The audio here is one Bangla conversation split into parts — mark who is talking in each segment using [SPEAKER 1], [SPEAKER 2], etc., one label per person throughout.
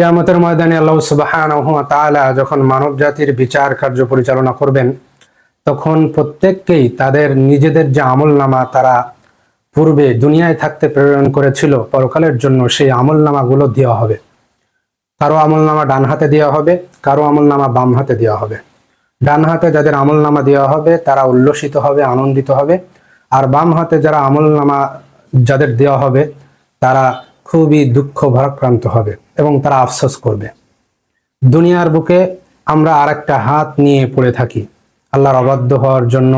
[SPEAKER 1] কেয়ামতের ময়দানে আল্লাহ তাআলা যখন মানব জাতির বিচার কার্য পরিচালনা করবেন, তখন প্রত্যেককেই তাদের নিজেদের যে আমল নামা তারা পূর্বে দুনিয়ায় থাকতে প্রেরণ করেছিল, পরকালের জন্য সেই আমল নামাগুলো দেওয়া হবে। কারও আমল নামা ডান হাতে দেওয়া হবে, কারও আমল নামা বাম হাতে দেওয়া হবে। ডান হাতে যাদের আমল নামা দেওয়া হবে, তারা উল্লসিত হবে, আনন্দিত হবে। আর বাম হাতে যারা আমল নামা যাদের দেওয়া হবে, তারা খুবই দুঃখ ভারাক্রান্ত হবে এবং তারা আফসোস করবে। দুনিয়ার বুকে আমরা আরেকটা হাত নিয়ে পড়ে থাকি। আল্লাহর অবাধ্য হওয়ার জন্য,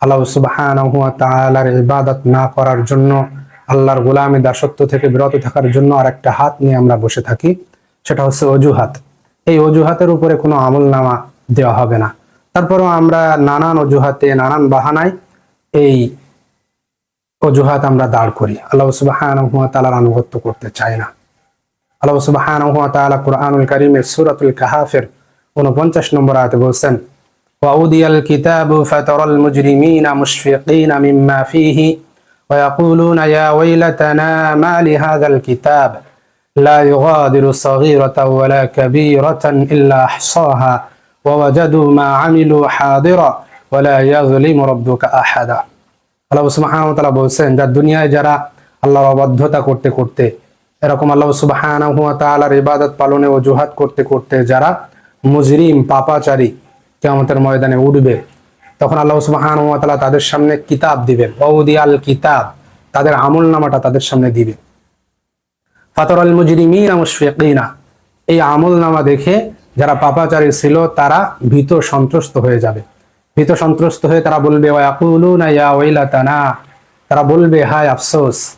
[SPEAKER 1] আল্লাহ সুবহানাহু ওয়া ইবাদত না করার জন্য, আল্লাহর গোলামি দাসত্ব থেকে বিরত থাকার জন্য আরেকটা হাত নিয়ে আমরা বসে থাকি, সেটা হচ্ছে অজুহাত। এই অজুহাতের উপরে কোনো আমল নামা দেওয়া হবে না। তারপরও আমরা নানান অজুহাতে, নানান বাহানায় এই অজুহাত আমরা দাঁড় করি আল্লাহ সুবহানাহু ওয়া তাআলার আনুগত্য করতে চাই না আল্লাহ সুবহানাহু ওয়া তাআলা কুরআনুল কারীমের সূরাতুল কাহাফের 49 নম্বর আয়াতে বলছেন وأودي الكتاب فترى المجرمين مشفقين مما فيه ويقولون يا ويلتنا ما لهذا الكتاب لا يغادر صغيرة ولا كبيرة إلا أحصاها ووجدوا ما عملوا حاضرا ولا يظلم ربك أحدا আল্লাহ সুবহানাহু ওয়া বলছেন, যার দুনিয়ায় যারা আল্লাহর অবাধ্যতা করতে করতে, এরকম আল্লাহ সুবহানাহু ওয়া তাআলার ইবাদত পালনে অজুহাত করতে করতে যারা মুজরিম, পাপাচারী কিয়ামতের ময়দানে উঠবে, তখন আল্লাহ সুবহানাহু ওয়া তাআলা তাদের সামনে কিতাব দিবেন। ওয়াউদি আল কিতাব, তাদের আমল নামাটা তাদের সামনে দিবে। ফাতরাল মুজরিমিনা মুশফিকিনা, এই আমল নামা দেখে যারা পাপাচারী ছিল তারা ভীত সন্ত্রস্ত হয়ে যাবে। ভীত সন্ত্রস্ত হয়ে তারা বলবে তারা বলবে, হায় আফসোস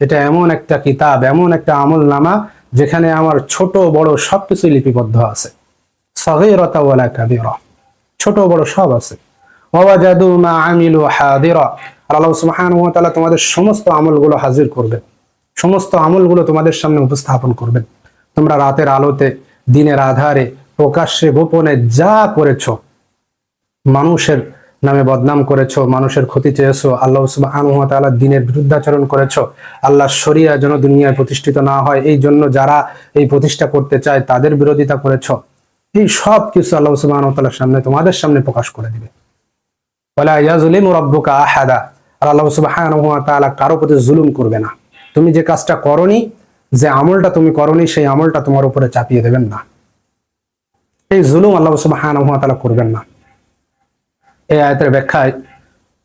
[SPEAKER 1] এটা এমন একটা কিতাব, এমন একটা আমল নামা যেখানে আমার ছোট, বড় সবকিছু লিপিবদ্ধ আছে। ছোট, বড় সব আছে। আল্লাহ তোমাদের সমস্ত আমলগুলো হাজির করবেন। সমস্ত আমলগুলো তোমাদের সামনে উপস্থাপন করবেন। তোমরা রাতের আলোতে দিনের আধারে, প্রকাশ্যে, গোপনে যা করেছ, মানুষের নামে বদনাম করেছ, মানুষের ক্ষতি চেয়েছো, আল্লাহ ওয়া দিনের বিরুদ্ধাচরণ করেছ আল্লাহ শরিয়া যেন দুনিয়ায় প্রতিষ্ঠিত না হয়, এই জন্য যারা এই প্রতিষ্ঠা করতে চায়, তাদের বিরোধিতা করেছ। এই সব কিছু আল্লাহ সুবহানাহু সামনে, তোমাদের সামনে প্রকাশ করে দিবে। আহাদা। আর আল্লাহ তাআলা কারও প্রতি জুলুম করবে না। তুমি যে কাজটা করনি যে আমলটা তুমি করনি, সেই আমলটা তোমার উপরে চাপিয়ে দেবেন না। এই জুলুম আল্লাহ সুবহানাহু ওয়া তাআলা করবেন না। এই আয়াতের ব্যাখ্যায়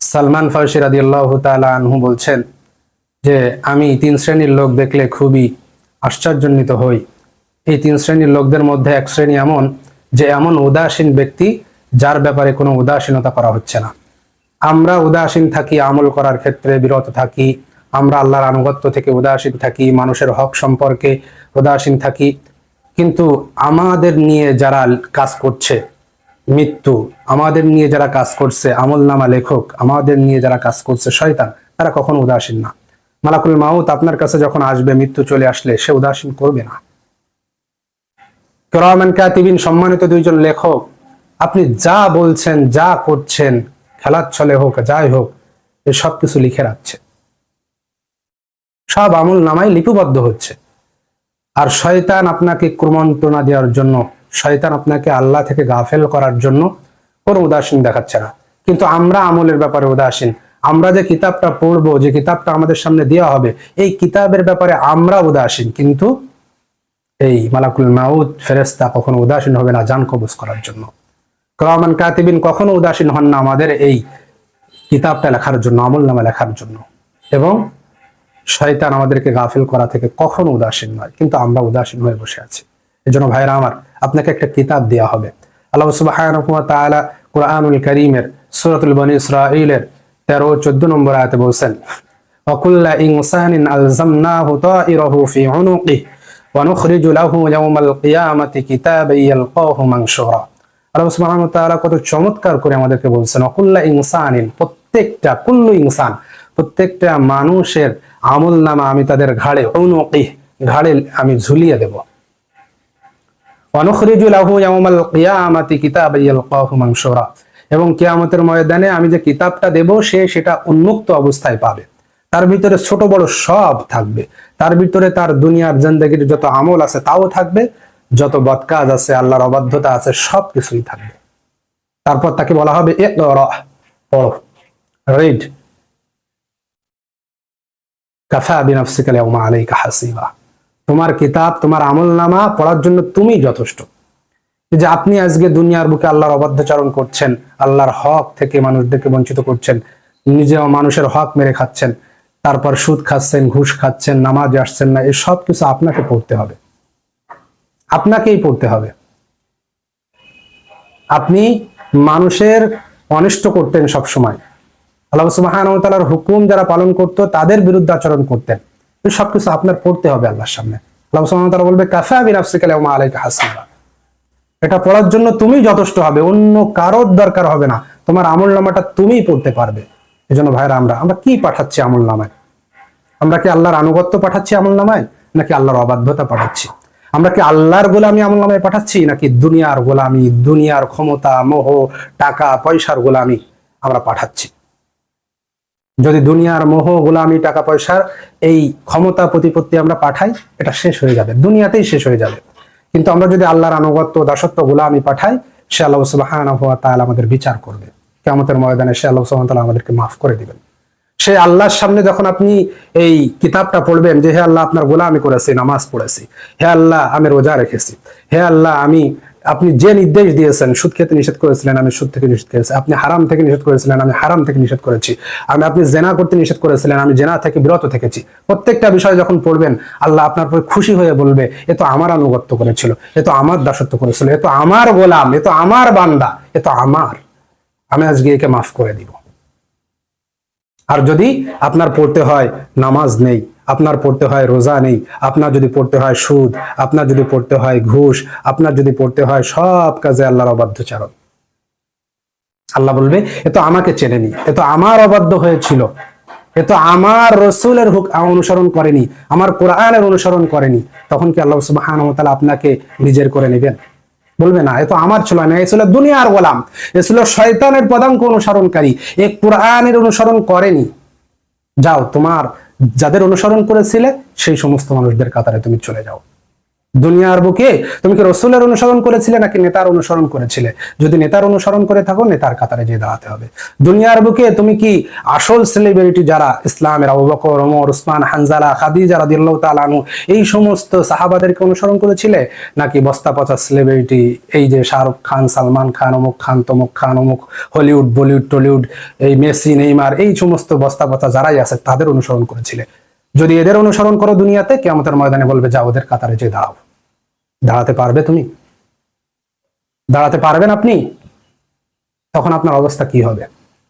[SPEAKER 1] সালমান ফারসি রাদিয়াল্লাহু তাআলা আনহু বলছেন যে, আমি তিন শ্রেণির লোক দেখলে খুবই আশ্চর্যান্বিত হই। এই তিন শ্রেণির লোকদের মধ্যে এক শ্রেণি এমন যে, এমন উদাসীন ব্যক্তি যার ব্যাপারে কোনো উদাসীনতা করা হচ্ছে না। আমরা উদাসীন থাকি, আমল করার ক্ষেত্রে বিরত থাকি আমরা আল্লাহর আনুগত্য থেকে উদাসীন থাকি, মানুষের হক সম্পর্কে উদাসীন থাকি। কিন্তু আমাদের নিয়ে যারা কাজ করছে, মৃত্যু, আমাদের নিয়ে যারা কাজ করছে আমল নামা লেখক, আমাদের নিয়ে যারা কাজ করছে শয়তান, তারা কখনো উদাসীন না। মালাকুল মাউত আপনার কাছে যখন আসবে, মৃত্যু চলে আসলে সে উদাসীন করবে না। কেরামান সম্মানিত দুইজন লেখক, আপনি যা বলছেন, যা করছেন, খেলার ছলে হোক, যাই হোক, এ সব লিখে রাখছে। সব আমল নামাই লিপিবদ্ধ হচ্ছে। আর শয়তান আপনাকে ক্রমন্ত্রণা দেওয়ার জন্য, শয়তান আপনাকে আল্লাহ থেকে গাফেল করার জন্য কোনো উদাসীন দেখাচ্ছে না। কিন্তু আমরা আমলের ব্যাপারে উদাসীন। আমরা যে কিতাবটা পড়ব, যে কিতাবটা আমাদের সামনে দেওয়া হবে, এই কিতাবের ব্যাপারে আমরা উদাসীন। কিন্তু এই মালাকুল মাউদ ফেরেস্তা কখনো উদাসীন হবে না জান কবজ করার জন্য। করামান কাতিবিন কখনো উদাসীন হন না আমাদের এই কিতাবটা লেখার জন্য, আমল নামা লেখার জন্য। এবং শয়তান আমাদেরকে গাফিল করা থেকে কখনো উদাসীন নয় কিন্তু আমরা উদাসীন হয়ে বসে আছি এজন্য ভাইরা আমার আপনাকে একটা কিতাব দেওয়া হবে আল্লাহ সুবহানাহু ওয়া তাআলা কুরআনুল কারীমের সূরাতুল বনী ইসরাঈলের 13 ও 14 নম্বর আয়াতে বলছেন وكل إنسان ألزمناه طائره في عنقه ونخرج له يوم القيامة كتابا يلقاه منشورا আল্লাহ সুবহানাহু ওয়া তাআলা কত চমৎকার করে আমাদেরকে বলছেন অকুল্লা ইনসানিন প্রত্যেকটা কুল্লু ইনসান প্রত্যেকটা মানুষের আমল নামা আমি তাদের ঘাড়ে অনুকি ঘাড়ে আমি ঝুলিয়ে দেব। এবং কিয়ামতের ময়দানে আমি যে কিতাবটা দেব, সে সেটা উন্মুক্ত অবস্থায় পাবে। তার ভিতরে ছোট বড় সব থাকবে। তার ভিতরে তার দুনিয়ার জিন্দগির যত আমল আছে তাও থাকবে। যত বদকাজ আছে, আল্লাহর অবাধ্যতা আছে সব কিছুই থাকবে। তারপর তাকে বলা হবে এ পড়ো। রেড কাফা তোমার কিতাব, তোমার আমল নামা পড়ার জন্য তুমি যথেষ্ট। যে আপনি আজকে দুনিয়ার বুকে আল্লাহর অবাধ্যচারণ করছেন, আল্লাহর হক থেকে মানুষদেরকে বঞ্চিত করছেন নিজে মানুষের হক মেরে খাচ্ছেন, তারপর সুদ খাচ্ছেন, ঘুষ খাচ্ছেন, নামাজ আসছেন না এসব কিছু আপনাকে পড়তে হবে। আপনাকেই পড়তে হবে। আপনি মানুষের অনিষ্ট করতেন সব সময় আল্লাহ সুবাহানতালার হুকুম যারা পালন করত, তাদের বিরুদ্ধে আচরণ করতেন। সবকিছু আপনার পড়তে হবে আল্লাহর সামনে। আল্লাহ সুবাহানতালা বলবে, কাফা বিন আফসিকাল আলাইকা হাসিবা এটা পড়ার জন্য তুমি যথেষ্ট হবে, অন্য কারোর দরকার হবে না। তোমার আমল নামাটা তুমিই পড়তে পারবে। এই জন্য ভাইরা আমরা আমরা কি পাঠাচ্ছি আমল নামায়? আমরা কি আল্লাহর আনুগত্য পাঠাচ্ছি আমল নামায়, নাকি আল্লাহর অবাধ্যতা পাঠাচ্ছি? আমরা কি আল্লাহর গোলামি আমল নামায় পাঠাচ্ছি, নাকি দুনিয়ার গোলামি, দুনিয়ার ক্ষমতা, মোহ, টাকা, পয়সার গোলামি আমরা পাঠাচ্ছি? যদি দুনিয়ার মোহ, গোলামি টাকা পয়সার এই ক্ষমতা, প্রতিপত্তি আমরা পাঠাই, এটা শেষ হয়ে যাবে। দুনিয়াতেই শেষ হয়ে যাবে। কিন্তু আমরা যদি আল্লাহর আনুগত্য, দাসত্ব, গোলামি পাঠাই সে আল্লাহ সুবাহান আমাদের বিচার করবে। কেমতের ময়দানে সে আল্লাহ সুবাহ আমাদেরকে মাফ করে দিবেন। সে আল্লাহর সামনে যখন আপনি এই কিতাবটা পড়বেন যে, হে আল্লাহ, আপনার গোলামি করেছি, নামাজ পড়েছি। হে আল্লাহ, আমি রোজা রেখেছি। হে আল্লাহ, আমি আপনি যে নির্দেশ দিয়েছেন, সুদ খেতে নিষেধ করেছিলেন, আমি সুদ থেকে নিষেধ করেছি। আপনি হারাম থেকে নিষেধ করেছিলেন, আমি হারাম থেকে নিষেধ করেছি। আমি, আপনি জেনা করতে নিষেধ করেছিলেন, আমি জেনা থেকে বিরত থেকেছি। প্রত্যেকটা বিষয় যখন পড়বেন, আল্লাহ আপনার উপর খুশি হয়ে বলবে, এ তো আমার আনুগত্য করেছিল, এ তো আমার দাসত্ব করেছিল, এ তো আমার গোলাম, এ তো আমার বান্দা, এ তো আমার। আমি আজকে একে মাফ করে দিব। আর যদি আপনার পড়তে হয়, নামাজ নেই আপনার পড়তে হয় রোজা নেই, আপনার যদি পড়তে হয় সুদ, আপনার যদি পড়তে হয় ঘুষ, আপনার যদি পড়তে হয় সব কাজে আল্লাহর অবাধ্যচারণ। আল্লাহ বলবে, এ তো আমাকে চেনেনি, এ তো আমার অবাধ্য হয়েছিল, এ তো আমার রসুলের হুক, অনুসরণ করেনি, আমার কোরআনের অনুসরণ করেনি। তখন কি আল্লাহ সুবাহান আপনাকে নিজের করে নেবেন? বলবে, না, এ তো আমার ছিল না, এ ছিল দুনিয়ার গোলাম, এ ছিল শয়তানের পদাঙ্ক অনুসরণকারী, এ কোরআনের অনুসরণ করেনি। যাও, তোমার যাদের অনুসরণ করেছিলে সেই সমস্ত মানুষদের কাতারে তুমি চলে যাও। দুনিয়ার বুকে, তুমি কি রসুলের অনুসরণ করেছিলে নাকি নেতার অনুসরণ করেছিলে? যদি নেতার অনুসরণ করে থাকো, নেতার কাতারে যেয়ে দাঁড়াতে হবে। দুনিয়ার বুকে তুমি কি আসল সেলিব্রিটি যারা ইসলামের আবু বকর, ওমর, উসমান, হানজালা, খাদিজা রাদিয়াল্লাহু তাআলা আনহু, এই সমস্ত সাহাবাদেরকে অনুসরণ করেছিলে? নাকি বস্তা পচা সেলিব্রিটি এই যে শাহরুখ খান, সালমান খান, অমুক খান, তমুক খান, অমুক হলিউড, বলিউড, টলিউড, এই মেসি, নেইমার, এই সমস্ত বস্তা পচা যারাই আছে, তাদের অনুসরণ করেছিলে। যদি এদের অনুসরণ করো দুনিয়াতে কেমতের ময়দানে বলবে যা ওদের কাতারে যে দাঁড়াও। দাঁড়াতে পারবে তুমি? দাঁড়াতে পারবেন আপনি? তখন আপনার অবস্থা কি হবে?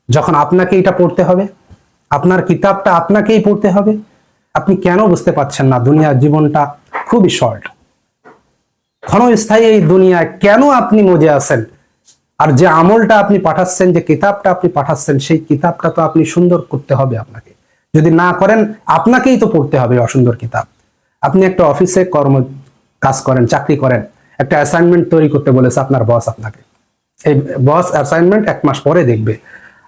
[SPEAKER 1] যখন আপনাকে এটা পড়তে হবে, আপনার কিতাবটা আপনাকেই পড়তে হবে, আপনি কেন বুঝতে পারছেন না দুনিয়ার জীবনটা খুবই শর্ট ক্ষণস্থায়ী এই দুনিয়ায় কেন আপনি মজে আছেন? আর যে আমলটা আপনি পাঠাচ্ছেন, যে কিতাবটা আপনি পাঠাচ্ছেন, সেই কিতাবটা তো আপনি সুন্দর করতে হবে আপনাকে। যদি না করেন, আপনাকেই তো পড়তে হবে অসুন্দর কিতাব। আপনি একটা অফিসে কর্ম কাজ করেন, চাকরি করেন, একটা অ্যাসাইনমেন্ট তৈরি করতে বলেছে আপনার বস আপনাকে। এই বস অ্যাসাইনমেন্ট এক মাস পরে দেখবে।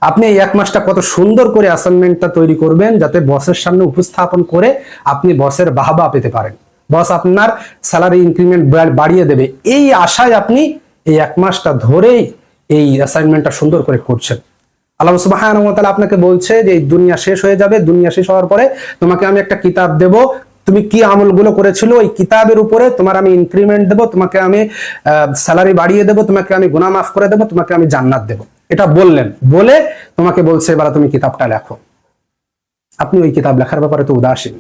[SPEAKER 1] আপনি এই এক মাসটা কত সুন্দর করে অ্যাসাইনমেন্টটা তৈরি করবেন, যাতে বসের সামনে উপস্থাপন করে আপনি বসের বাহবা পেতে পারেন। বস আপনার স্যালারি ইনক্রিমেন্ট বাড়িয়ে দেবে। এই আশায় আপনি এই এক মাসটা ধরেই এই অ্যাসাইনমেন্টটা সুন্দর করে করছেন। আল্লাহ সুবাহান আপনাকে বলছে যে দুনিয়া শেষ হয়ে যাবে, দুনিয়া শেষ হওয়ার পরে তোমাকে আমি একটা কিতাব দেব। তুমি কি আমলগুলো করেছিল ওই কিতাবের উপরে? তোমার আমি ইনক্রিমেন্ট দেবো, তোমাকে আমি স্যালারি বাড়িয়ে দেবো, তোমাকে আমি গুনা মাফ করে দেবো, তোমাকে আমি জান্নাত দেবো। এটা বললেন। বলে তোমাকে বলছে, এবার তুমি কিতাবটা লেখো। আপনি ওই কিতাব লেখার ব্যাপারে তো উদাসীন।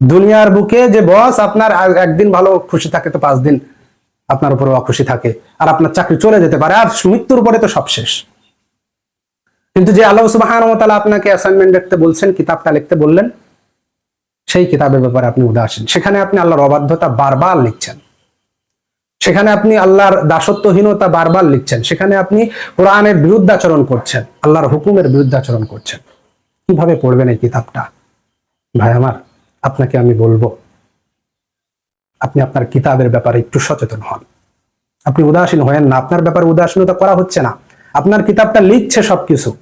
[SPEAKER 1] দুনিয়ার বুকে যে বস আপনার একদিন ভালো খুশি থাকে তো পাঁচ দিন আপনার উপরে অখুশি থাকে। আর আপনার চাকরি চলে যেতে পারে, আর মৃত্যুর পরে তো সব শেষ। কিন্তু যে আল্লাহ সুবাহ আপনাকে অ্যাসাইনমেন্ট লিখতে বলছেন, কিতাবটা লিখতে বললেন, সেই কিতাবের ব্যাপারে আপনি উদাসীন সেখানে আপনি আল্লাহর অবাধ্যতা বারবার লিখছেন। সেখানে আপনি আল্লাহর দাসত্বহীনতা বারবার লিখছেন। সেখানে আপনি কোরআনের বিরুদ্ধাচরণ করছেন, আল্লাহর হুকুমের বিরুদ্ধাচরণ করছেন। কীভাবে পড়বেন এই কিতাবটা? ভাই আমার, আপনাকে আমি বলব, আপনি আপনার কিতাবের ব্যাপারে একটু সচেতন হন। আপনি উদাসীন হয়েন না, আপনার ব্যাপারে উদাসীনতা করা হচ্ছে না। আপনার কিতাবটা লিখছে সবকিছু।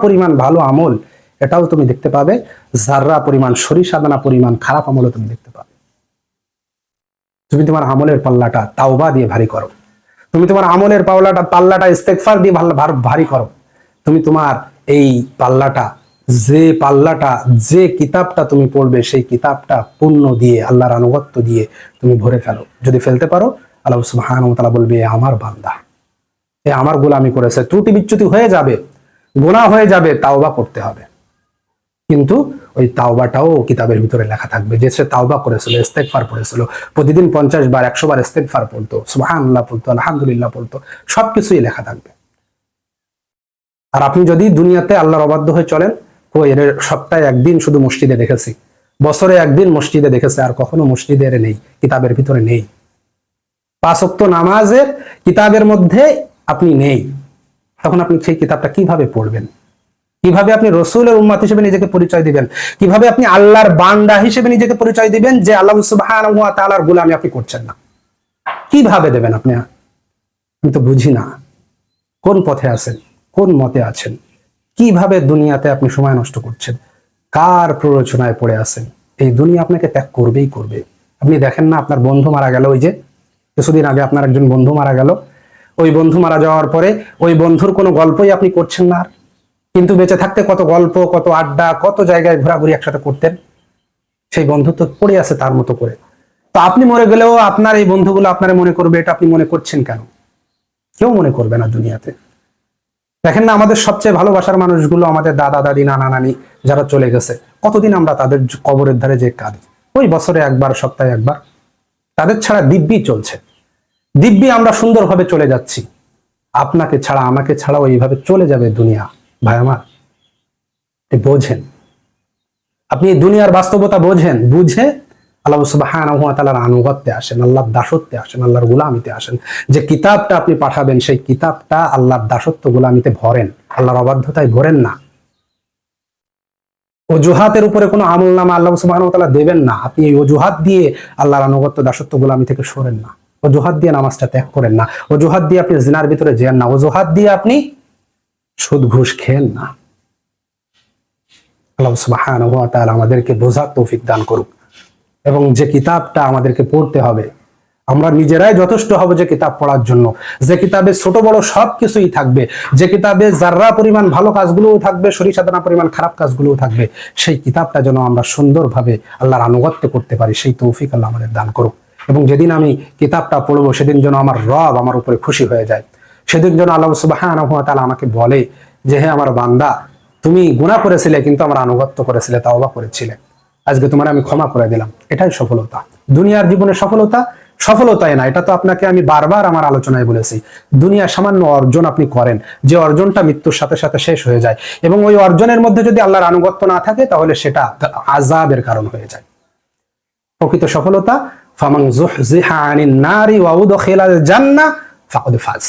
[SPEAKER 1] পরিমাণ ভালো আমল, এটাও তুমি দেখতে পাবে। যাররা পরিমাণ সরিষা দানা পরিমাণ খারাপ আমলও তুমি দেখতে পাবে। তুমি তোমার আমলের পাল্লাটা তাওবা দিয়ে ভারী করো। তুমি তোমার আমলের পাল্লাটা পাল্লাটা ইস্তেগফার দিয়ে ভারী করো। তুমি তোমার এই পাল্লাটা যে পাল্লাটা, যে কিতাবটা তুমি পড়বে, সেই কিতাবটা পূর্ণ দিয়ে, আল্লাহর আনুগত্য দিয়ে তুমি ভরে ফেলো। যদি ফেলতে পারো, আল্লাহ সুবহানাহু বলবে, "এ আমার বান্দা, এ আমার গোলামি করেছে, ত্রুটি বিচ্যুতি হয়ে যাবে, গোনা হয়ে যাবে, তাওবা করতে হবে। কিন্তু ওই তাওবাটাও কিতাবের ভিতরে লেখা থাকবে, যে সে তাওবা করেছিল, ইস্তেগফার পড়েছিল প্রতিদিন পঞ্চাশ বার, একশো বার ইস্তেগফার পড়তো, সুবহানাল্লাহ পড়তো, আলহামদুলিল্লাহ পড়তো, সবকিছুই লেখা থাকবে। আর আপনি যদি দুনিয়াতে আল্লাহর অবাধ্য হয়ে চলেন কই এর সপ্তাহে একদিন শুধু মসজিদে দেখেছি। বছরে একদিন মসজিদে দেখেছে, আর কখনো মসজিদে নেই, কিতাবের ভিতরে নেই। পাঁচক্ত নামাজের কিতাবের মধ্যে আপনি নেই। তখন আপনি সেই কিতাবটা কীভাবে পড়বেন? কীভাবে আপনি রসুলের উম্মাত হিসেবে নিজেকে পরিচয় দিবেন? কীভাবে আপনি আল্লাহর বান্দা হিসেবে নিজেকে পরিচয় দিবেন যে আল্লাহ তাআলার গোলামি আপনি করছেন না? কীভাবে দেবেন আপনি? আমি তো বুঝি না। কোন পথে আছেন? কোন মতে আছেন? কীভাবে দুনিয়াতে আপনি সময় নষ্ট করছেন? কার প্ররোচনায় পড়ে আছেন? এই দুনিয়া আপনাকে ত্যাগ করবেই করবে। আপনি দেখেন না, আপনার বন্ধু মারা গেল, ওই যে কিছুদিন আগে আপনার একজন বন্ধু মারা গেল। ওই বন্ধু মারা যাওয়ার পরে ওই বন্ধুর কোনো গল্পই আপনি করছেন না। আর কিন্তু বেঁচে থাকতে কত গল্প, কত আড্ডা, কত জায়গায় ঘোরাঘুরি একসাথে করতেন। সেই বন্ধুত্ব পড়ে আছে তার মতো করে। তো আপনি মরে গেলেও আপনার এই বন্ধুগুলো আপনার মনে করবে, এটা আপনি মনে করছেন কেন? কেউ মনে করবে না দুনিয়াতে। দেখেন না, আমাদের সবচেয়ে ভালোবাসার মানুষগুলো আমাদের দাদা, দাদি, নানা, নানি যারা চলে গেছে, কতদিন আমরা তাদের কবরের ধারে যে কাঁদি? ওই বছরে একবার, সপ্তাহে একবার। তাদের ছাড়া দিব্যি চলছে। দিব্যি, আমরা সুন্দরভাবে চলে যাচ্ছি। আপনাকে ছাড়া, আমাকে ছাড়াও এইভাবে চলে যাবে দুনিয়া। ভাই আমার বোঝেন। আপনি দুনিয়ার বাস্তবতা বোঝেন, বুঝে আল্লাহ সুবহানাহু ওয়া তাআলার আনুগত্যে আসেন, আল্লাহর দাসত্বে আসেন, আল্লাহর গোলামিতে আসেন। যে কিতাবটা আপনি পাঠাবেন, সেই কিতাবটা আল্লাহর দাসত্ব গোলামিতে ভরেন, আল্লাহর অবাধ্যতায় ভরেন না। অজুহাতের উপরে কোনো আমল নামা আল্লাহ ওয়া দেবেন না। আপনি এই অজুহাত দিয়ে আল্লাহর আনুগত্য, দাসত্ব গোলামি থেকে সরেন না। অজুহাত দিয়ে নামাজটা ত্যাগ করেন না। অজুহাত দিয়ে আপনি জিনার ভিতরে যেন না। অজুহাত দিয়ে আপনি সুদ ঘুষ খেয়েন না। আল্লাহ ওয়া আমাদেরকে বোঝার তৌফিক দান করুক। এবং যে কিতাবটা আমাদেরকে পড়তে হবে, আমরা নিজেরাই যথেষ্ট হব যে কিতাব পড়ার জন্য। যে কিতাবে ছোট বড় সব কিছুই থাকবে, যে কিতাবে যার্রা পরিমাণ ভালো কাজগুলোও থাকবে সরিষাদানা পরিমাণ খারাপ কাজগুলোও থাকবে, সেই কিতাবটা যেন আমরা সুন্দরভাবে আল্লাহর আনুগত্য করতে পারি, সেই তৌফিক আল্লাহ আমাদের দান করুক। এবং যেদিন আমি কিতাবটা পড়ব, সেদিন যেন আমার রব আমার উপরে খুশি হয়ে যায়। সেদিন যেন আল্লাহ সুবহানাহু ওয়া তাআলা আমাকে বলে যে হ্যাঁ আমার বান্দা, তুমি গুনাহ করেছিলে, কিন্তু আমার আনুগত্য করেছিলে, তাওবা করেছিলে। আজকে তোমার আমি ক্ষমা করে দিলাম। এটাই সফলতা। দুনিয়ার জীবনে সফলতা, সফলতাই না, এটা তো আপনাকে আমি বারবার আমার আলোচনায় বলেছি। দুনিয়া সামান্য অর্জন আপনি করেন, যে অর্জনটা মৃত্যুর সাথে সাথে শেষ হয়ে যায়। এবং ওই অর্জনের মধ্যে যদি আল্লাহর আনুগত্য না থাকে, তাহলে সেটা আজাবের কারণ হয়ে যায়। প্রকৃত সফলতা ফামাং জুহজিহা আনিন নারি ওয়া উদখিলাল জান্নাহ ফাকাদ ফাজ।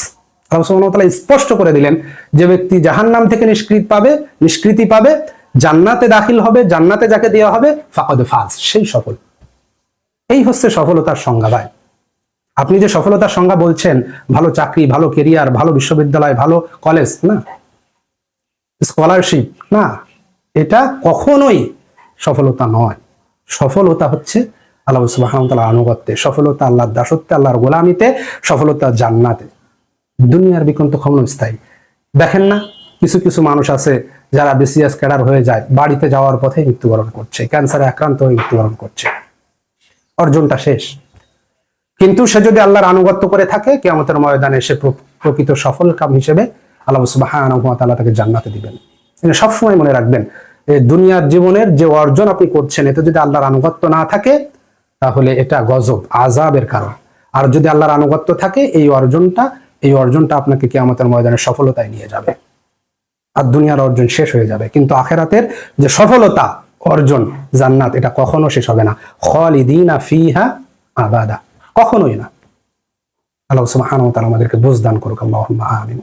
[SPEAKER 1] আল্লাহ সুবহানাহু ওয়া তাআলা স্পষ্ট করে দিলেন, যে ব্যক্তি জাহান্নাম থেকে নিষ্কৃত পাবে, নিষ্কৃতি পাবে জান্নাতে দাখিল হবে, জান্নাতে যাকে দেওয়া হবে, ফাকাদ ফাজ, সেই সফল। এই হচ্ছে সফলতার সংজ্ঞা ভাই। আপনি যে সফলতার সংজ্ঞা বলছেন, ভালো চাকরি, ভালো কেরিয়ার ভালো বিশ্ববিদ্যালয়, ভালো কলেজ না? স্কলারশিপ না? এটা কখনোই সফলতা নয়। সফলতা হচ্ছে আল্লাহ ওয়া আনুগত্যে, সফলতা আল্লাহর দাসত্বে, আল্লাহর গোলামিতে, সফলতা জান্নাতে। দুনিয়ার বিকন্ত ক্ষমস্থায়ী দেখেন না কিছু কিছু মানুষ আছে যারা বিসিএস ক্যাডার হয়ে যায়, বাড়িতে যাওয়ার পথে মৃত্যুবরণ করছে ক্যান্সারে আক্রান্ত হয়ে মৃত্যুবরণ করছে। অর্জনটা শেষ। কিন্তু সে যদি আল্লাহর আনুগত্য করে থাকে, কেয়ামতের ময়দানে সে প্রকৃত সফল কাম হিসেবে আল্লাহ সুবহানাহু ওয়া তাকে জান্নাতে দিবেন। সবসময় মনে রাখবেন দুনিয়ার জীবনের যে অর্জন আপনি করছেন, এতে যদি আল্লাহর আনুগত্য না থাকে, তাহলে এটা গজব আজাবের কারণ। আর যদি আল্লাহর আনুগত্য থাকে, এই অর্জনটা এই অর্জনটা আপনাকে কেয়ামতের ময়দানে সফলতায় নিয়ে যাবে। আর দুনিয়ার অর্জন শেষ হয়ে যাবে। কিন্তু আখেরাতের যে সফলতা অর্জন, জান্নাত, এটা কখনো শেষ হবে না। খলিদিনা ফিহা আবাদা। কখনোই না। আল্লাহ সুবহানাহু ওয়া তাআলা আমাদেরকে বুঝদান করুক। আল্লাহুম্মা আমিন।